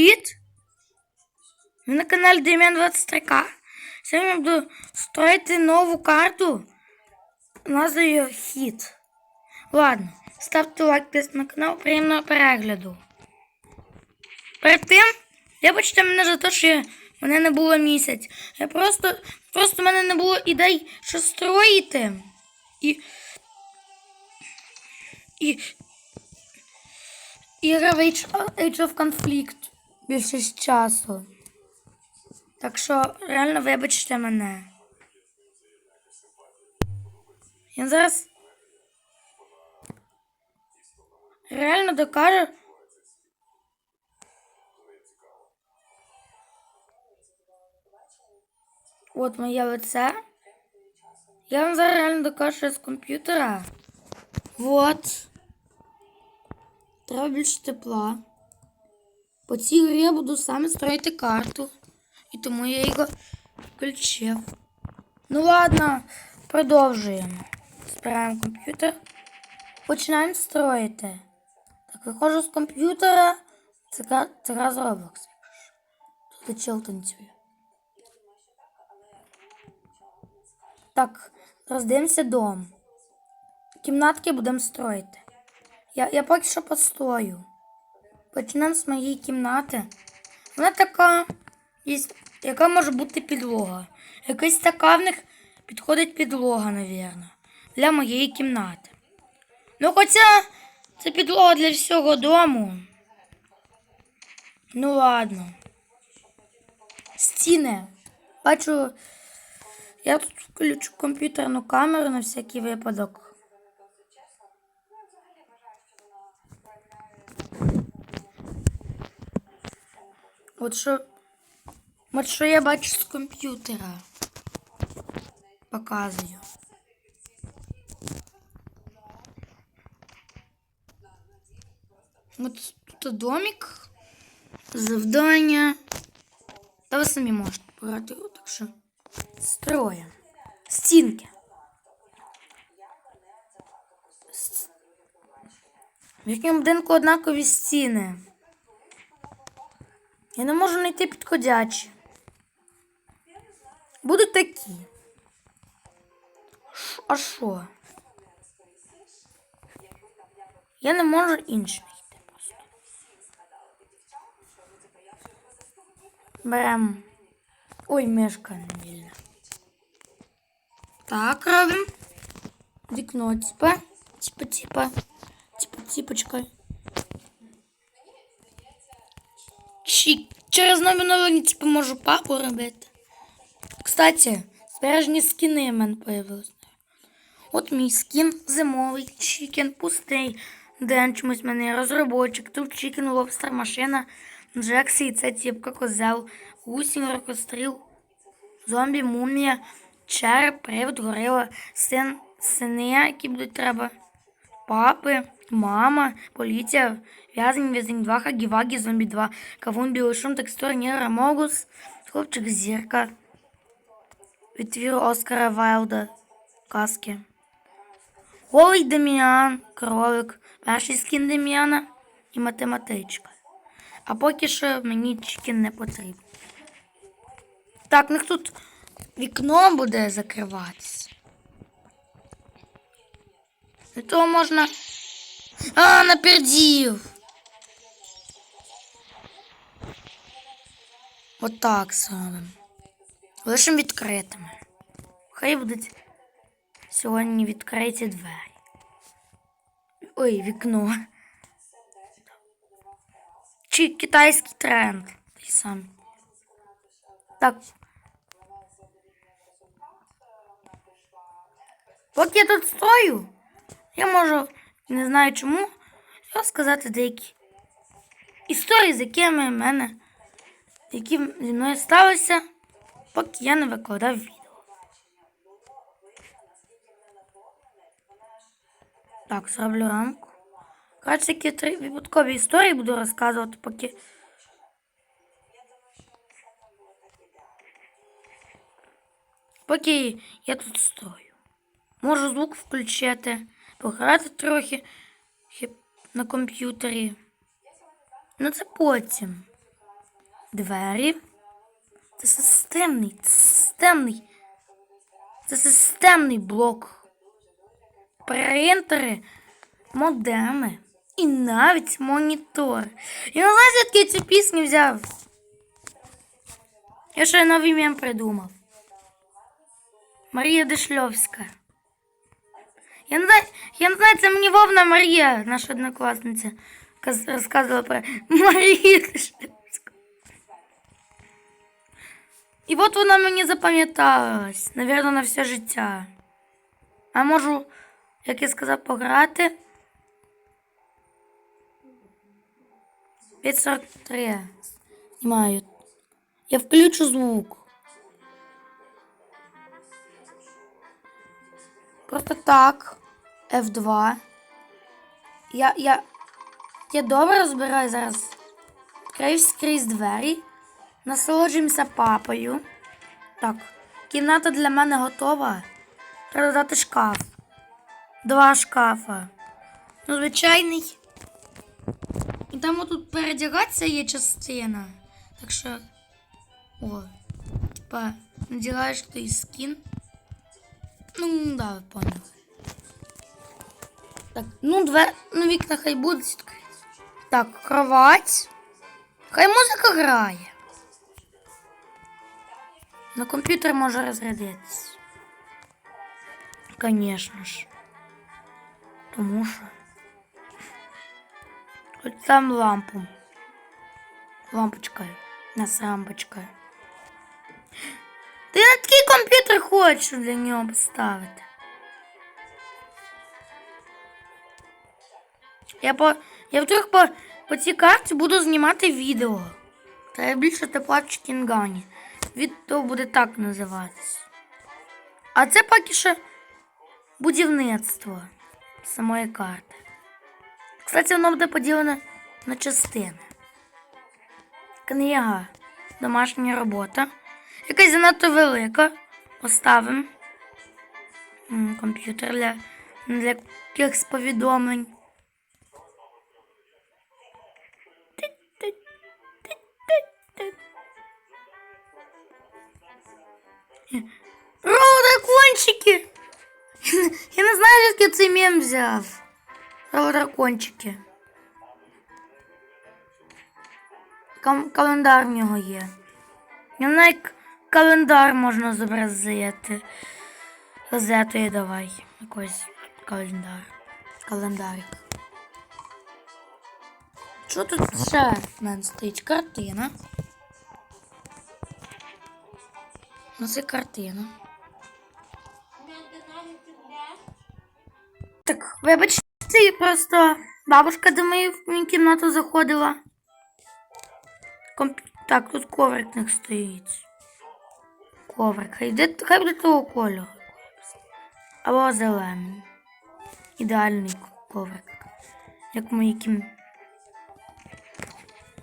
Привіт! Ви на каналі Дем'ян 23К. Сьогодні я буду строїти нову карту. Назвою Хіт. Ладно, ставте лайк підписуйтесь на канал, приємного перегляду. Перед тим, вибачте мене за те, що я- мене не було місяць. Я просто, просто в мене не було ідей, що строїти. І. І грав Age, Age of Conflict більшість часу. Так що реально вибачте мене. Я зараз реально докажу. От моє лице. Я вам зараз реально докажу з комп'ютера. Вот. Треба більше тепла. По цій грі я буду саме строїти карту. І тому я його включив. Ну ладно, продовжуємо. Збираємо комп'ютер. Починаємо строїти. Так, виходжу з комп'ютера. Це, гра з Roblox. Тут чел танцює. Так, роздивимося дом. Кімнатки будемо строїти. Я, я поки що постою. Почнемо з моєї кімнати. Вона така, яка може бути підлога. Якась така в них підходить підлога, навірно, для моєї кімнати. Ну, хоча це підлога для всього дому. Ну ладно. Стіни. Бачу, я тут включу комп'ютерну камеру на всякий випадок. От що, от що я бачу з комп'ютера. Показую. От тут домик, завдання. Та ви самі можете брати, так що строїмо. Стінки. В якому будинку однакові стіни. Я не можу знайти підходячі. Будуть такі. Ш- А що? Я не можу інші знайти. Берем. Ой, мишка не вільна. Так, робимо. Вікно, типа. Типа, типа. Типа, типочка. Чи через номіновані типу можу папу робити. Кстати, збережні скіни в мене появились. От мій скін зимовий, чікен пустий. Ден чомусь мене розробочик. Тут чікен, лобстер, машина, Джексі, і це тіпка, козел, гусінь, рокостріл, зомбі, мумія, череп, привид, горила, син, сини, які будуть треба. Папи, мама, поліція, в'язень, в'язень 2, хагі-вагі, зомбі 2, кавун, білий шум, текстур, Ніра, Могус, хлопчик зірка, від твіру Оскара Вайлда, казки. Голий Деміан, кролик, перший скін Деміана і математичка. А поки що мені чікін не потрібен. Так, у них тут вікно буде закриватися. І то можна. А, напердів. Отак зробимо. Лишимо відкритими. Хай будуть сьогодні відкриті двері. Ой, вікно. Чи китайський тренд. Той самий. Так. Поки я тут стою, Я можу, не знаю чому, розказати деякі історії, з якими в мене, які зі мною сталися, поки я не викладав відео. Так, зроблю рамку. Коротше, які три випадкові історії буду розказувати, поки. Поки я тут стою. Можу звук включити, пограти трохи на комп'ютері. Ну це потім. двері. Це системний, це системний. Це системний блок. Принтери, модеми і навіть монітор. Я не знаю, звідки цю пісню взяв. Я ще новий мем придумав. Марія Дешльовська. Я не знаю, я не знаю, це мені Вовна Марія, наша однокласниця, каз- розказувала про Марію Дешльовську. І от вона мені запам'яталась, навірно, на все життя. А можу, як я сказав, пограти. 5.43. Знімаю. Я включу звук. Просто так. F2. Я, я, я добре розбираю зараз. Відкрию скрізь двері. Насолоджуємося папою. Так, кімната для мене готова. Треба додати шкаф. Два шкафа. Ну, звичайний. І там отут передягатися є частина. Так що. О. Типа, надягаєш той скін. Ну, да, ви поняли. Так, ну, две... ну вікна хай будуть відкриті. Так, кровать. Хай музика грає. На комп'ютер може розрядитися. Конечно ж. Тому що. Хоч там лампу. Лампочкою. Нас лампочкою. Ти на такий комп'ютер хочу для нього поставити. Я по. Я вдруг по, по цій карті буду знімати відео. Треба більше тепла в Чікінгані. Відео буде так називатись. А це поки що будівництво самої карти. Кстати, воно буде поділено на частини. Книга. Домашня робота. Якась занадто велика. Поставимо. Комп'ютер для, для якихось повідомлень. Роу дракончики! Я не знаю, звідки цей мем взяв. Роу дракончики. Кам- календар в нього є. Я не знаю, як календар можна зобразити. Газетою давай. Якийсь календар. Календарик. Що тут ще в мене стоїть? Картина. Ну, це картина. Так, вибачте, просто бабушка до моєї в мою кімнату заходила. Комп... Так, тут коврик них стоїть. Коврик. Хай, де, хай буде того кольору. Або зелений. Ідеальний коврик. Як в моїй кім...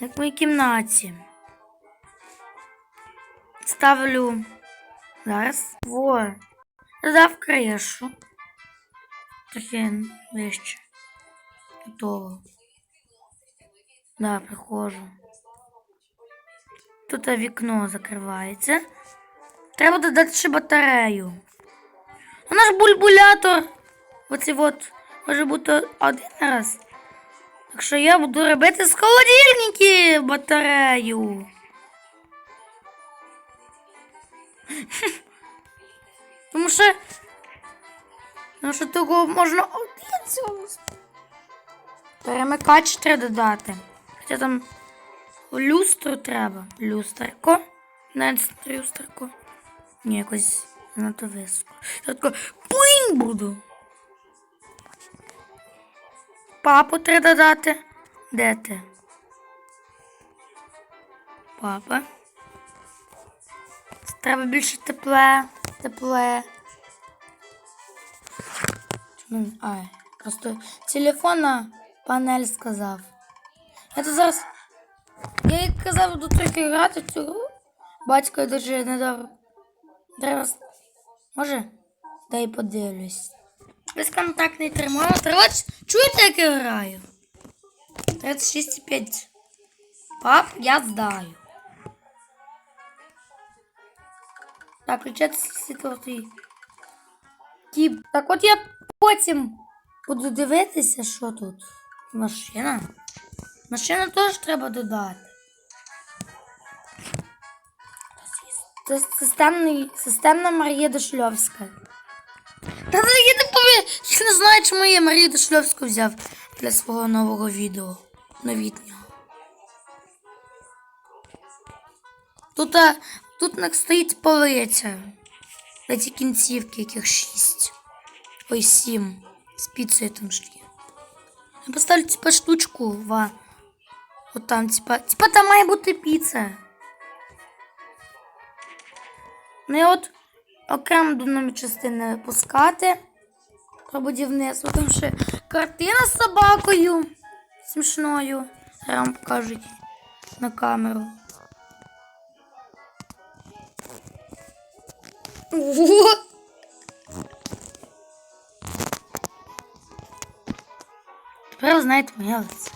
Як в моїй кімнаті. Ставлю зараз. Во. Додав кришу. Трохи вище. Готово. Да, приходжу. Тут вікно закривається. Треба додати ще батарею. У наш бульбулятор. Оцей от може бути один раз. Так що я буду робити з холодильників батарею. Тому що. Тому що того можна один. Перемикач треба додати. Хоча там люстру треба. Люстерко. Навіть люстерко. Ні, якось занадто високо. Я тако пуінь буду. Папу треба додати. Де ти? Папа. Треба більше тепле. Тепле. Ну, ай, просто телефонна панель сказав. Я тут зараз. Я їй казав до трохи грати в цю гру. Батько дуже не дав. Треба. с- Може? Дай подивлюсь. Безконтактний термометр. От чуєте, як я граю? 36,5. Пап, я здаю. Так, включати світло твій. Кіп. Так от я потім буду дивитися, що тут. Машина. Машину теж треба додати. Це системний, системна Марія Дошльовська. Та я не пові... Я не знаю, чому я Марію Дошльовську взяв для свого нового відео. Новітнього. Тут, тут на- стоїть полиця. На ці кінцівки, яких шість. Ой, сім. З піцею там ж є. Я поставлю типа штучку в. От там, типа. Типа там має бути піца. Ну і от окремо до нові частини пускати. Про будівництво. Там ще картина з собакою. Смішною. Я вам покажу на камеру. Ого! Тепер ви знаєте моє лице.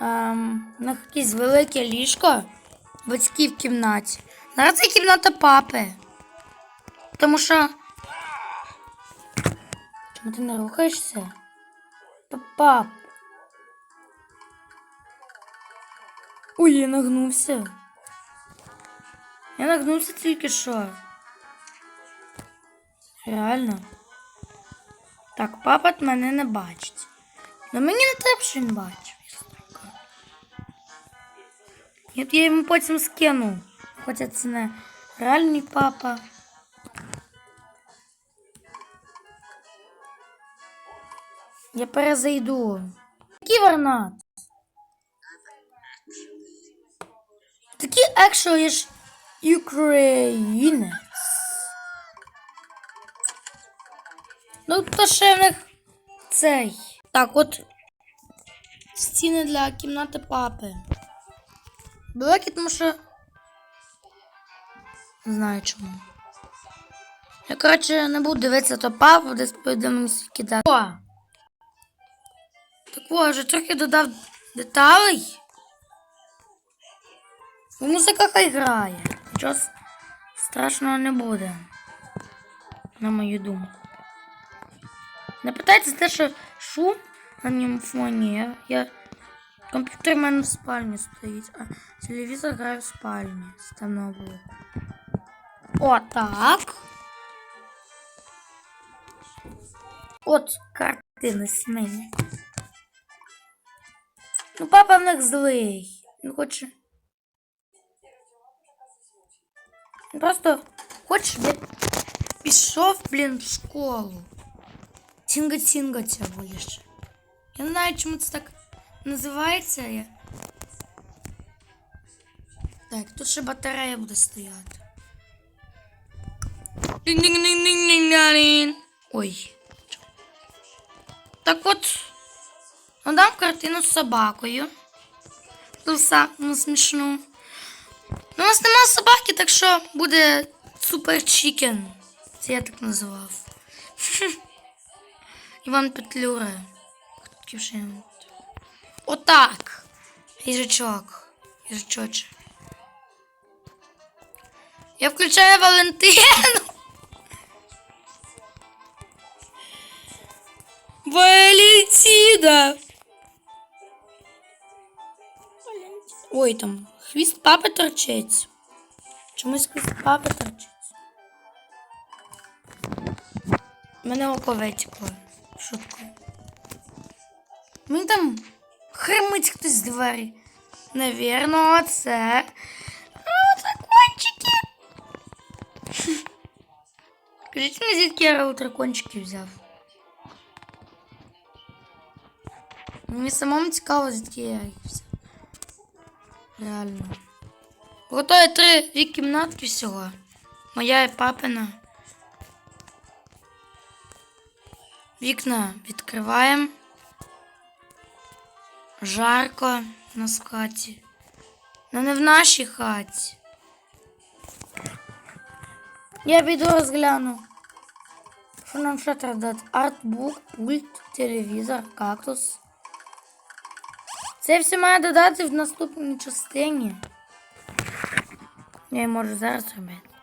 Ем, на якесь велике ліжко батьки в кімнаті. Зараз це кімната папи. Тому що. Чому ти не рухаєшся? Пап. Ой, я нагнувся. Я нагнувся тільки що. Реально. Так, папа мене не бачить. Ну мені не треба, що він бачив. Ні, я йому потім скину. Хоча це не реальний папа. Я перезайду. Ківернат. Такі екшо є ж українець. Ну, то ще в них цей. Так, от стіни для кімнати папи. Великі, тому що. Не знаю чому. Я, коротше, не буду дивитися то папу, десь повідомимося кидати. О! Так о, вже трохи додав деталей. Музика хай грає. Нічого страшного не буде. На мою думку. Не питайте те, що шум на ньому фоні. Я, я... Комп'ютер в мене в спальні стоїть, а телевізор грає в спальні з темного. О, так. От картини сімейні. Ну, папа в них злий. Він хоче. просто хоче, щоб я пішов, блін, в школу. Тінга-тінга ця будеш. Я не знаю, чому це так називається. Я... Так, тут ще батарея буде стояти. Дing-ding-ding-ding-ding-ding. Ой. Так от. Надам картину з собакою. Ту саму смішну. Ну, у нас нема собаки, так що буде супер чікен. Це я так називав. Іван Петлюра. Отак. Їжачок. Їжачоче. Я включаю Валентину. Валентина. Ой, там хвіст папи торчить. Чомусь хвіст папи торчить. Мене око витекло. Шутку. Мені там хримить хтось з двері. Навірно, це. А, дракончики. Скажіть мені, звідки я дракончики взяв? Мені самому цікаво, звідки я їх взяв. Реально. Готові три дві кімнатки всього. Моя і папина. Вікна відкриваємо. Жарко у нас в. Ну не в нашій хаті. Я піду розгляну. Що нам ще треба дати? Артбук, пульт, телевізор, кактус. Це все має додати в наступній частині. Я можу зараз робити.